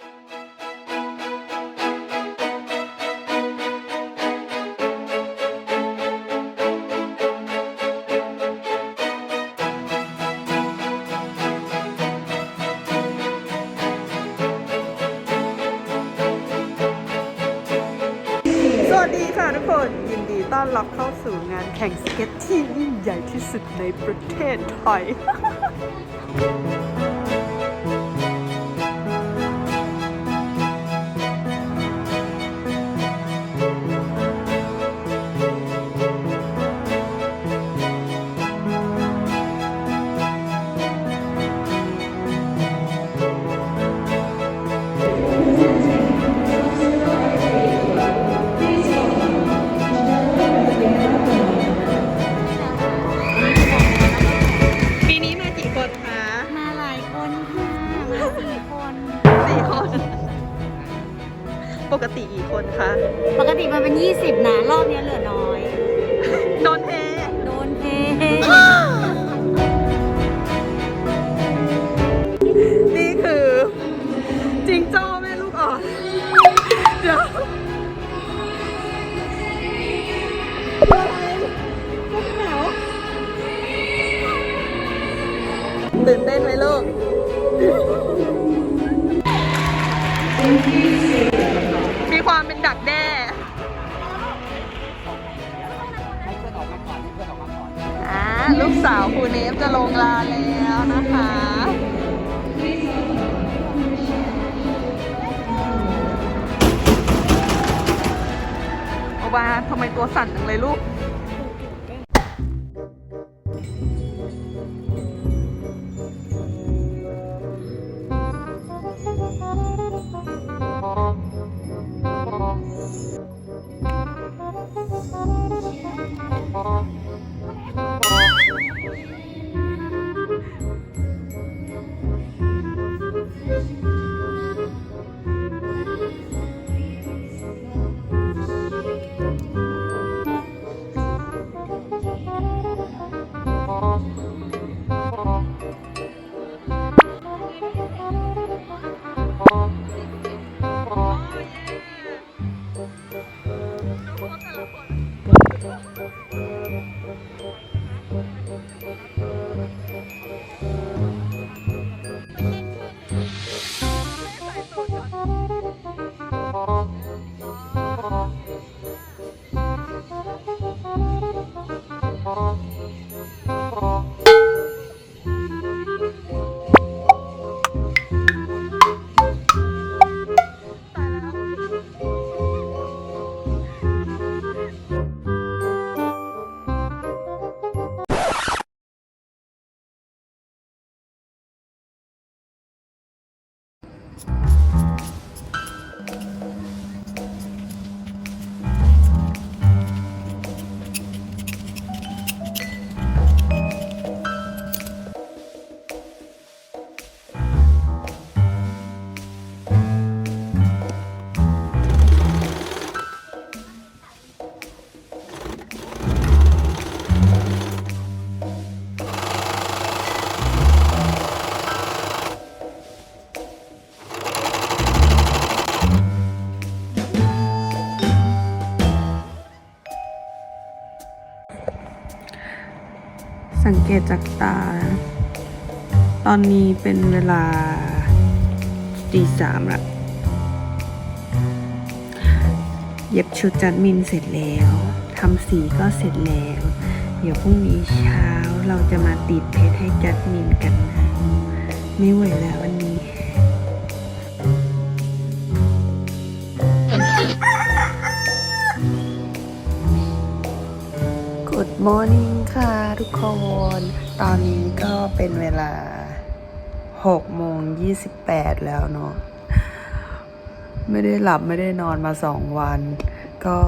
สวัสดีค่ะทุกคนยินดีต้อนรับเข้าสู่งานแข่งสเก็ตที่ยิ่งใหญ่ที่สุดในประเทศไทย ปกติกี่คนคะ ปกติมันเป็น 20 นะ รอบเนี้ยเหลือน้อย โดนเทโดนเทนี่คือจิงโจ้แม่ลูกอ่อน เดี๋ยวตื่นเต้นไหมลูก มีความเป็นดักแด้อ่าลูกสาวครูเนฟจะลงลาแล้วนะคะโอบาทำไมตัวสั่นจังเลยลูก Uh-huh. สังเกตจากตา ตอนนี้เป็นเวลาตีสามละเย็บชุดจัดมินเสร็จแล้วทำสีก็เสร็จแล้ว เดี๋ยวพรุ่งนี้เช้าเราจะมาติดเพชรให้จัดมินกันนะ ไม่ไหวแล้ววัน นี้ Good morning ค่ะทุกคน ตอนนี้ก็เป็นเวลา6โมง28 แล้วเนาะ ไม่ได้หลับไม่ได้นอนมาสองวัน ก็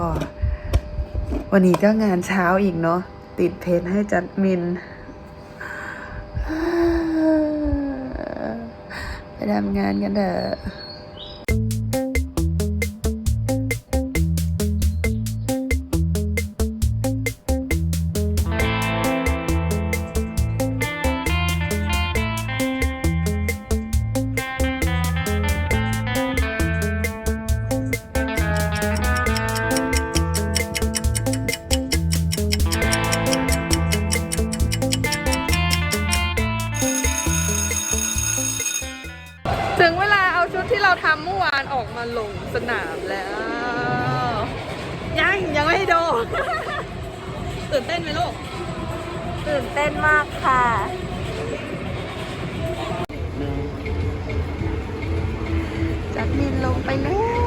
วันนี้ก็งานเช้าอีกเนาะ ติดเพจให้จัดมิน ไปทำงานกันเถอะ ตื่นเต้นไหมลูก ตื่นเต้นมากค่ะ จัดมินลงไปแล้ว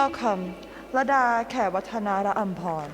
welcome ระดาแขวัฒนาระอัมพร